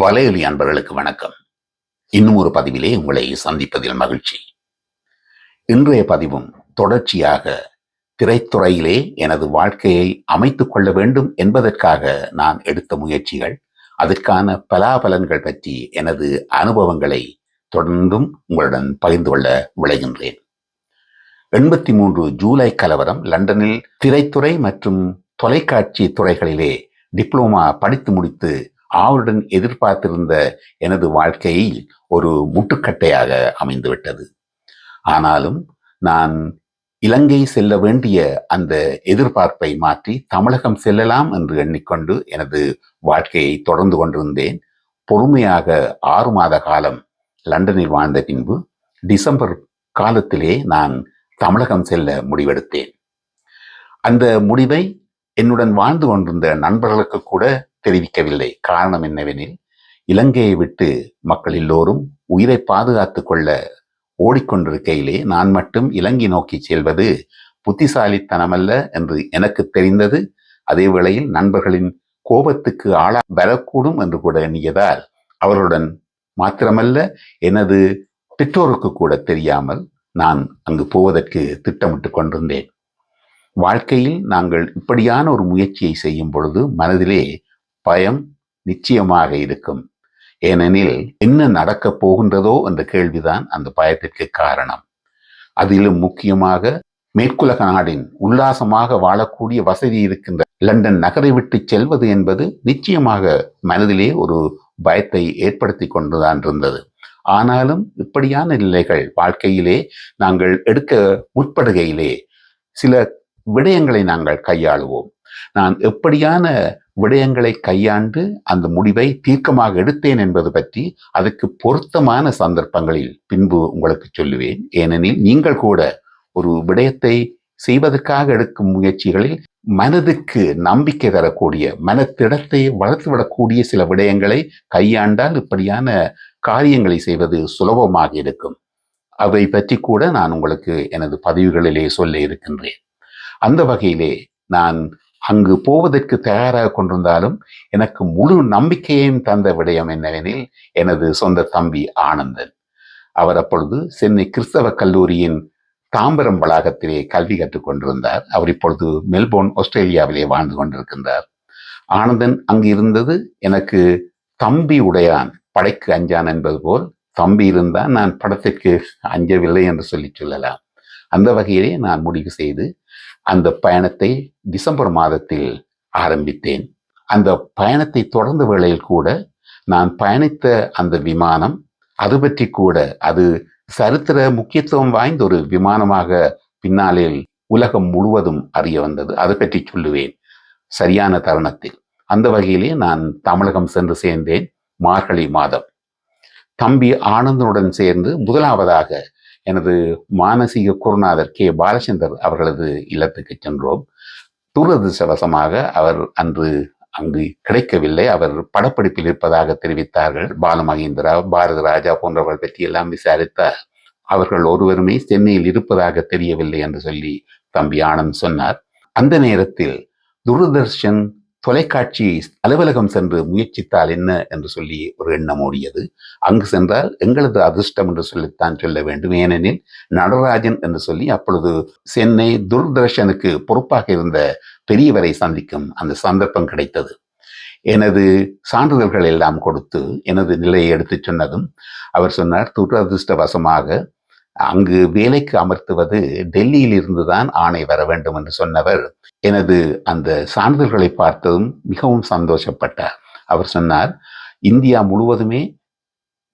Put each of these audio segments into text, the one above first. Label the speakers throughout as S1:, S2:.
S1: வலையொலி அன்பர்களுக்கு வணக்கம். இன்னும் ஒரு பதிவிலே உங்களை சந்திப்பதில் மகிழ்ச்சி. இன்றைய பதிவும் தொடர்ச்சியாக திரைத்துறையிலே எனது வாழ்க்கையை அமைத்துக் கொள்ள வேண்டும் என்பதற்காக நான் எடுத்த முயற்சிகள் அதற்கான பலாபலன்கள் பற்றி எனது அனுபவங்களை தொடர்ந்தும் உங்களுடன் பகிர்ந்து கொள்ள விளைகின்றேன் எண்பத்தி மூன்று ஜூலை கலவரம் லண்டனில் திரைத்துறை மற்றும் தொலைக்காட்சி துறைகளிலே டிப்ளோமா படித்து முடித்து ஆவலுடன் எதிர்பார்த்திருந்த எனது வாழ்க்கையில் ஒரு முட்டுக்கட்டையாக அமைந்துவிட்டது. ஆனாலும் நான் இலங்கை செல்ல வேண்டிய அந்த எதிர்பார்ப்பை மாற்றி தமிழகம் செல்லலாம் என்று எண்ணிக்கொண்டு எனது வாழ்க்கையை தொடர்ந்து கொண்டிருந்தேன். பொறுமையாக ஆறு மாத காலம் லண்டனில் வாழ்ந்த பின்பு டிசம்பர் காலத்திலே நான் தமிழகம் செல்ல முடிவெடுத்தேன். அந்த முடிவை என்னுடன் வாழ்ந்து கொண்டிருந்த நண்பர்களுக்கு கூட தெரிவிக்கவில்லை. காரணம் என்னவெனில் இலங்கையை விட்டு மக்கள் எல்லோரும் உயிரை பாதுகாத்துக் கொள்ள ஓடிக்கொண்டிருக்கையிலே நான் மட்டும் இலங்கை நோக்கி செல்வது புத்திசாலித்தனமல்ல என்று எனக்கு தெரிந்தது. அதே வேளையில் நண்பர்களின் கோபத்துக்கு ஆளா வரக்கூடும் என்று கூட எண்ணியதால் அவர்களுடன் மாத்திரமல்ல எனது பெற்றோருக்கு கூட தெரியாமல் நான் அங்கு போவதற்கு திட்டமிட்டு கொண்டிருந்தேன். வாழ்க்கையில் நாங்கள் இப்படியான ஒரு முயற்சியை செய்யும் பொழுது மனதிலே பயம் நிச்சயமாக இருக்கும். ஏனெனில் என்ன நடக்கப் போகின்றதோ என்ற கேள்விதான் அந்த பயத்திற்கு காரணம். அதிலும் முக்கியமாக மேற்குலக நாடின் உல்லாசமாக வாழக்கூடிய வசதி இருக்கின்ற லண்டன் நகரை விட்டு செல்வது என்பது நிச்சயமாக மனதிலே ஒரு பயத்தை ஏற்படுத்தி கொண்டுதான் இருந்தது. ஆனாலும் இப்படியான நிலைகள் வாழ்க்கையிலே நாங்கள் எடுக்க முற்படுகையிலே சில விடயங்களை நாங்கள் கையாளுவோம். நான் எப்படியான விடயங்களை கையாண்டு அந்த முடிவை தீர்க்கமாக எடுத்தேன் என்பது பற்றி அதுக்கு பொருத்தமான சந்தர்ப்பங்களில் பின்பு உங்களுக்கு சொல்லுவேன். ஏனெனில் நீங்கள் கூட ஒரு விடயத்தை செய்வதற்காக எடுக்கும் முயற்சிகளில் மனதுக்கு நம்பிக்கை தரக்கூடிய மனத்திடத்தை வளர்த்துவிடக்கூடிய சில விடயங்களை கையாண்டால் இப்படியான காரியங்களை செய்வது சுலபமாக இருக்கும். அதை பற்றி கூட நான் உங்களுக்கு எனது பதிவுகளிலே சொல்ல இருக்கின்றேன். அந்த வகையிலே நான் அங்கு போவதற்கு தயாராக கொண்டிருந்தாலும் எனக்கு முழு நம்பிக்கையையும் தந்த விடயம் என்னவெனில் எனது சொந்த தம்பி ஆனந்தன். அவர் அப்பொழுது சென்னை கிறிஸ்தவ கல்லூரியின் தாம்பரம் வளாகத்திலே கல்வி கற்றுக் கொண்டிருந்தார். அவர் இப்பொழுது மெல்போர்ன் ஆஸ்திரேலியாவிலே வாழ்ந்து கொண்டிருக்கின்றார். ஆனந்தன் அங்கு இருந்தது எனக்கு தம்பி உடையான் படைக்கு அஞ்சான் என்பது போல் தம்பி இருந்தால் நான் படத்திற்கு அஞ்சவில்லை என்று சொல்லி சொல்லலாம். அந்த வகையிலே நான் முடிவு செய்து அந்த பயணத்தை டிசம்பர் மாதத்தில் ஆரம்பித்தேன். அந்த பயணத்தை தொடர்ந்த வேளையில் கூட நான் பயணித்த அந்த விமானம் அது பற்றி கூட அது சரித்திர முக்கியத்துவம் வாய்ந்த ஒரு விமானமாக பின்னாளில் உலகம் முழுவதும் அறிய வந்தது. அதை பற்றி சொல்லுவேன். சரியான தருணத்தில். அந்த வகையிலே நான் தமிழகம் சென்று சேர்ந்தேன் மார்கழி மாதம். தம்பி ஆனந்தனுடன் சேர்ந்து முதலாவதாக எனது மானசீக குருநாதர் கே. பாலச்சந்தர் அவர்களது இல்லத்துக்கு சென்றோம். துரதிருஷ்டவசமாக அவர் அன்று அங்கு கிடைக்கவில்லை. அவர் படப்பிடிப்பில் இருப்பதாக தெரிவித்தார்கள். பாலமகேந்திரா பாரத ராஜா போன்றவர்கள் பற்றி எல்லாம் விசாரித்தார். அவர்கள் ஒருவருமே சென்னையில் இருப்பதாக தெரியவில்லை என்று சொல்லி தம்பி ஆனந்த் சொன்னார். அந்த நேரத்தில் துரதர்ஷன் தொலைக்காட்சி அலுவலகம் சென்று முயற்சித்தால் என்ன என்று சொல்லி ஒரு எண்ணம் ஓடியது. அங்கு சென்றால் எங்களது அதிர்ஷ்டம் என்று சொல்லித்தான் சொல்ல வேண்டும். ஏனெனில் நடராஜன் என்று சொல்லி அப்பொழுது சென்னை துர்தர்ஷனுக்கு பொறுப்பாக இருந்த பெரியவரை சந்திக்கும் அந்த சந்தர்ப்பம் கிடைத்தது. எனது சான்றிதழ்கள் எல்லாம் கொடுத்து எனது நிலையை எடுத்துச் சொன்னதும் அவர் சொன்னார் துரதிருஷ்டவசமாக அங்கு வேலைக்கு அமர்த்துவது டெல்லியில் இருந்துதான் ஆணை வர வேண்டும் என்று சொன்னவர். எனது அந்த சான்றிதழ்களை பார்த்ததும் மிகவும் சந்தோஷப்பட்டார். அவர் சொன்னார் இந்தியா முழுவதுமே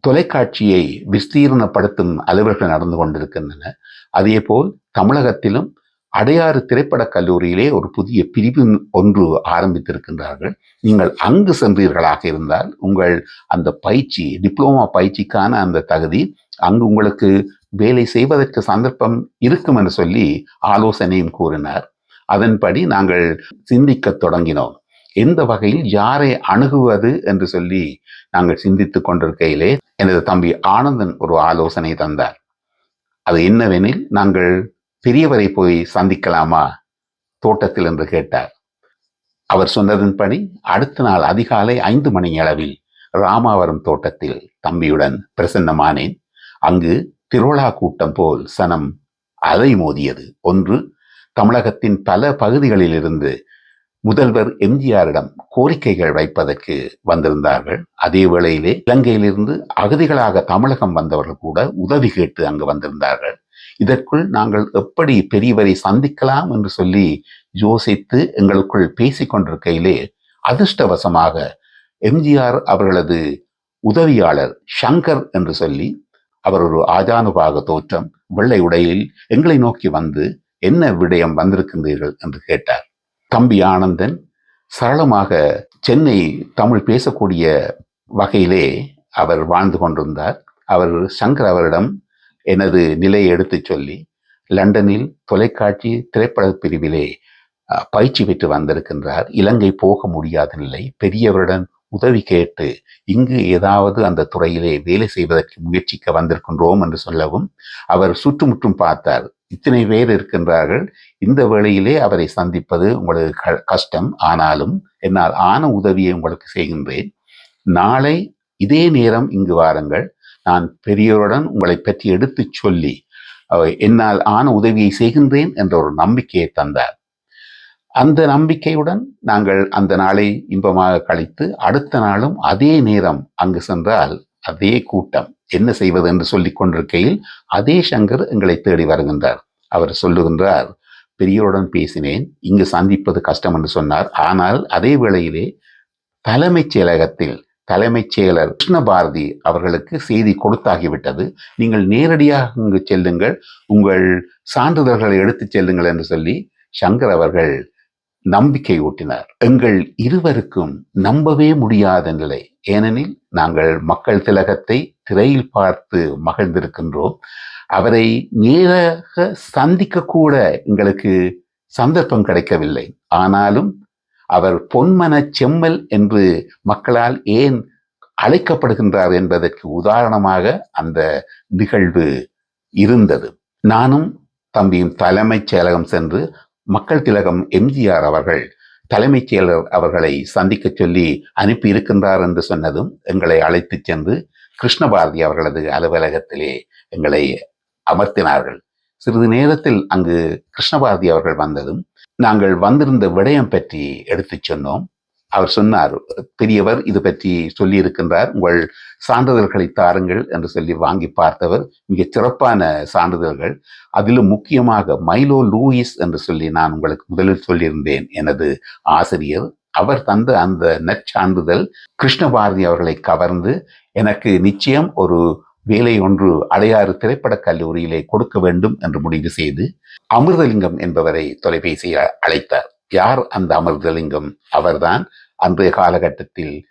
S1: தொலைக்காட்சியை விஸ்தீர்ணப்படுத்தும் அலுவல்கள் நடந்து கொண்டிருக்கின்றன. அதே போல் தமிழகத்திலும் அடையாறு திரைப்படக் கல்லூரியிலே ஒரு புதிய பிரிவு ஒன்று ஆரம்பித்திருக்கின்றார்கள். நீங்கள் அங்கு சென்றீர்களாக இருந்தால் உங்கள் அந்த பயிற்சி டிப்ளோமா பயிற்சிக்கான அந்த தகுதி அங்கு உங்களுக்கு வேலை செய்வதற்கு சந்தர்ப்பம் இருக்கும் என்று சொல்லி ஆலோசனையும் கூறினார். அதன்படி நாங்கள் சிந்திக்க தொடங்கினோம். எந்த வகையில் யாரை அணுகுவது என்று சொல்லி நாங்கள் சிந்தித்துக் கொண்டிருக்கையிலே எனது தம்பி ஆனந்தன் ஒரு ஆலோசனை தந்தார். அது என்னவெனில் நாங்கள் பெரியவரை போய் சந்திக்கலாமா? தோட்டத்தில் என்று கேட்டார். அவர் சொன்னதன்படி அடுத்த நாள் அதிகாலை ஐந்து மணி அளவில் ராமாவரம் தோட்டத்தில் தம்பியுடன் பிரசன்னமானேன். அங்கு திருவிழா கூட்டம் போல் சனம் அலை மோதியது. ஒன்று தமிழகத்தின் பல பகுதிகளிலிருந்து முதல்வர் எம்ஜிஆரிடம் கோரிக்கைகள் வைப்பதற்கு வந்திருந்தார்கள். அதே வேளையிலே இலங்கையிலிருந்து அகதிகளாக தமிழகம் வந்தவர்கள் கூட உதவி கேட்டு அங்கு வந்திருந்தார்கள். இதற்குள் நாங்கள் எப்படி பெரியவரை சந்திக்கலாம் என்று சொல்லி யோசித்து எங்களுக்குள் பேசிக்கொண்டிருக்கையிலே அதிர்ஷ்டவசமாக எம்ஜிஆர் அவர்களது உதவியாளர் ஷங்கர் என்று சொல்லி அவர் ஒரு ஆஜானுபாக தோற்றம் வெள்ளை உடையில் எங்களை நோக்கி வந்து என்ன விடயம் வந்திருக்கின்றீர்கள் என்று கேட்டார். தம்பி ஆனந்தன் சரளமாக சென்னை தமிழ் பேசக்கூடிய வகையிலே அவர் வாழ்ந்து கொண்டிருந்தார். அவர் சங்கர் அவரிடம் எனது நிலையை எடுத்துச் சொல்லி லண்டனில் தொலைக்காட்சி திரைப்பட பிரிவிலே பயிற்சி பெற்று வந்திருக்கின்றார். இலங்கை போக முடியாத நிலை பெரியவருடன் உதவி கேட்டு இங்கு ஏதாவது அந்த துறையிலே வேலை செய்வதற்கு முயற்சிக்க வந்திருக்கின்றோம் என்று சொல்லவும் அவர் சுற்றுமுற்றும் பார்த்தார். இத்தனை பேர் இருக்கின்றார்கள். இந்த வேளையிலே அவரை சந்திப்பது உங்களுக்கு க- கஷ்டம். ஆனாலும் என்னால் ஆன உதவியை உங்களுக்கு செய்கின்றேன். நாளை இதே நேரம் இங்கு வாருங்கள். நான் பெரியோருடன் உங்களை பற்றி எடுத்துச் சொல்லி என்னால் ஆன உதவியை செய்கின்றேன் என்ற ஒரு நம்பிக்கையை தந்தார். அந்த நம்பிக்கையுடன் நாங்கள் அந்த நாளை இன்பமாக கழித்து அடுத்த நாளும் அதே நேரம் அங்கு சென்றால் அதே கூட்டம் என்ன செய்வது என்று சொல்லிக் கொண்டிருக்கையில் அதே சங்கர் எங்களை தேடி வருகின்றார். அவர் சொல்லுகின்றார் பெரியோருடன் பேசினேன் இங்கு சந்திப்பது கஷ்டம் என்று சொன்னார். ஆனால் அதே வேளையிலே தலைமைச் செயலகத்தில் தலைமைச் செயலர் கிருஷ்ணபாரதி அவர்களுக்கு செய்தி கொடுத்தாகிவிட்டது. நீங்கள் நேரடியாக இங்கு செல்லுங்கள் உங்கள் சான்றிதழ்களை எடுத்துச் செல்லுங்கள் என்று சொல்லி சங்கர் அவர்கள் நம்பிக்கை ஊட்டினார். எங்கள் இருவருக்கும் நம்பவே முடியாத நிலை. ஏனெனில் நாங்கள் மக்கள் திலகத்தை திரையில் பார்த்து மகிழ்ந்திருக்கின்றோம். அவரை நேராக சந்திக்க கூட எங்களுக்கு சந்தர்ப்பம் கிடைக்கவில்லை. ஆனாலும் அவர் பொன்மன செம்மல் என்று மக்களால் ஏன் அழைக்கப்படுகின்றார் என்பதற்கு உதாரணமாக அந்த நிகழ்வு இருந்தது. நானும் தம்பியும் தலைமைச் செயலகம் சென்று மக்கள் திலகம் எம்ஜிஆர் அவர்கள் தலைமைச் செயலர் அவர்களை சந்திக்க சொல்லி அனுப்பி இருக்கின்றார் என்று சொன்னதும் எங்களை அழைத்துச் சென்று கிருஷ்ணபாரதி அவர்களது அலுவலகத்திலே எங்களை அமர்த்தினார்கள். சிறிது நேரத்தில் அங்கு கிருஷ்ணபாரதி அவர்கள் வந்ததும் நாங்கள் வந்திருந்த விடயம் பற்றி எடுத்துச் சொன்னோம். அவர் சொன்னார் பெரியவர் இது பற்றி சொல்லியிருக்கின்றார். உங்கள் சான்றிதழ்களை தாருங்கள் என்று சொல்லி வாங்கி பார்த்தவர். மிகச் சிறப்பான சான்றிதழ்கள். அதிலும் முக்கியமாக மைலோ லூயிஸ் என்று சொல்லி நான் உங்களுக்கு முதலில் சொல்லியிருந்தேன் எனது ஆசிரியர். அவர் தந்த அந்த நற்சான்றிதழ் கிருஷ்ணபாரதி அவர்களை கவர்ந்து எனக்கு நிச்சயம் ஒரு வேலை ஒன்று அடையாறு திரைப்படக் கல்லூரியிலே கொடுக்க வேண்டும் என்று முடிவு செய்து அமிர்தலிங்கம் என்பவரை தொலைபேசியில் அழைத்தார். யார் அந்த அமிர்தலிங்கம்? அவர்தான் அன்றைய காலகட்டத்தில்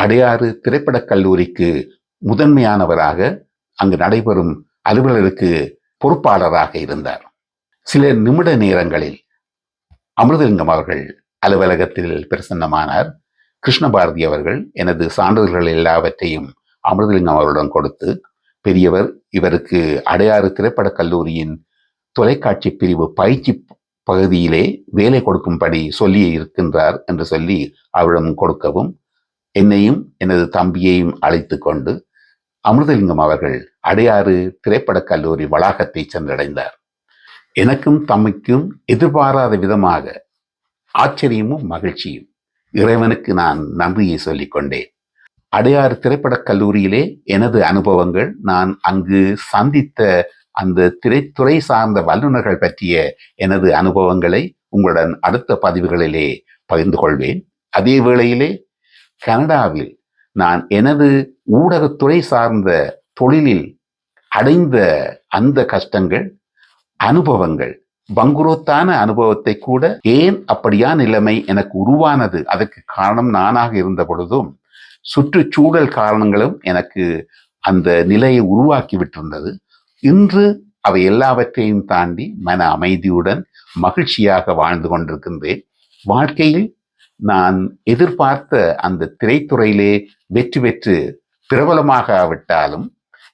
S1: அடையாறு திரைப்படக் கல்லூரிக்கு முதன்மையானவராக அங்கு நடைபெறும் அலுவலருக்கு பொறுப்பாளராக இருந்தார். சில நிமிட நேரங்களில் அமிர்தலிங்கம் அவர்கள் அலுவலகத்தில் பிரசன்னமானார். கிருஷ்ணபாரதி அவர்கள் எனது சான்றிதழ்கள் எல்லாவற்றையும் அமிர்தலிங்கம் அவர்களுடன் கொடுத்து பெரியவர் இவருக்கு அடையாறு திரைப்படக் கல்லூரியின் தொலைக்காட்சி பிரிவு பயிற்சி பகுதியிலே வேலை கொடுக்கும்படி சொல்லி இருக்கின்றார் என்று சொல்லி அவரிடம் கொடுக்கவும் என்னையும் எனது தம்பியையும் அழைத்து கொண்டு அமிர்தலிங்கம் அவர்கள் அடையாறு திரைப்படக் கல்லூரி வளாகத்தை சென்றடைந்தார். எனக்கும் தம்மைக்கும் எதிர்பாராத விதமாக ஆச்சரியமும் மகிழ்ச்சியும் இறைவனுக்கு நான் நன்றியை சொல்லிக் கொண்டேன். அடையாறு திரைப்படக் கல்லூரியிலே எனது அனுபவங்கள் நான் அங்கு சந்தித்த அந்த திரைத்துறை சார்ந்த வல்லுநர்கள் பற்றிய எனது அனுபவங்களை உங்களுடன் அடுத்த பதிவுகளிலே பகிர்ந்து கொள்வேன். அதே வேளையிலே கனடாவில் நான் எனது ஊடகத்துறை சார்ந்த தொழிலில் அடைந்த அந்த கஷ்டங்கள் அனுபவங்கள் பங்குரோத்தான அனுபவத்தை கூட ஏன் அப்படியான நிலைமை எனக்கு உருவானது அதற்கு காரணம் நானாக இருந்த பொழுதும் சுற்றுச்சூழல் காரணங்களும் எனக்கு அந்த நிலையை உருவாக்கி விட்டிருந்தது. இன்று அவை எல்லாவற்றையும் தாண்டி மன அமைதியுடன் மகிழ்ச்சியாக வாழ்ந்து கொண்டிருக்கின்றேன். வாழ்க்கையில் நான் எதிர்பார்த்த அந்த திரைத்துறையிலே வெற்றி பெற்று பிரபலமாகவிட்டாலும்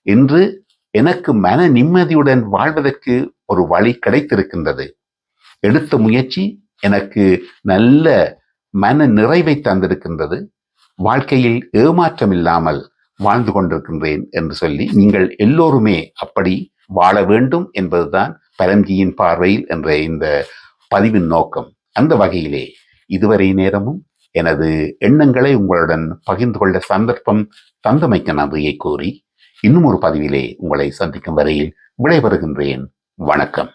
S1: இன்று எனக்கு மன நிம்மதியுடன் வாழ்வதற்கு ஒரு வழி கிடைத்திருக்கின்றது. எடுத்த முயற்சி எனக்கு நல்ல மன நிறைவை தந்திருக்கின்றது. வாழ்க்கையில் ஏமாற்றம் இல்லாமல் வாழ்ந்து கொண்டிருக்கின்றேன் என்று சொல்லி நீங்கள் எல்லோருமே அப்படி வாழ வேண்டும் என்பதுதான் பரம்ஜியின் பார்வையில் என்ற இந்த பதிவின் நோக்கம். அந்த வகையிலே இதுவரை நேரமும் எனது எண்ணங்களை உங்களுடன் பகிர்ந்து கொள்ள சந்தர்ப்பம் தந்தமைக்க நன்றியை கூறி இன்னும் ஒரு பதிவிலே உங்களை சந்திக்கும் வரையில் விடைபெறுகின்றேன். வணக்கம்.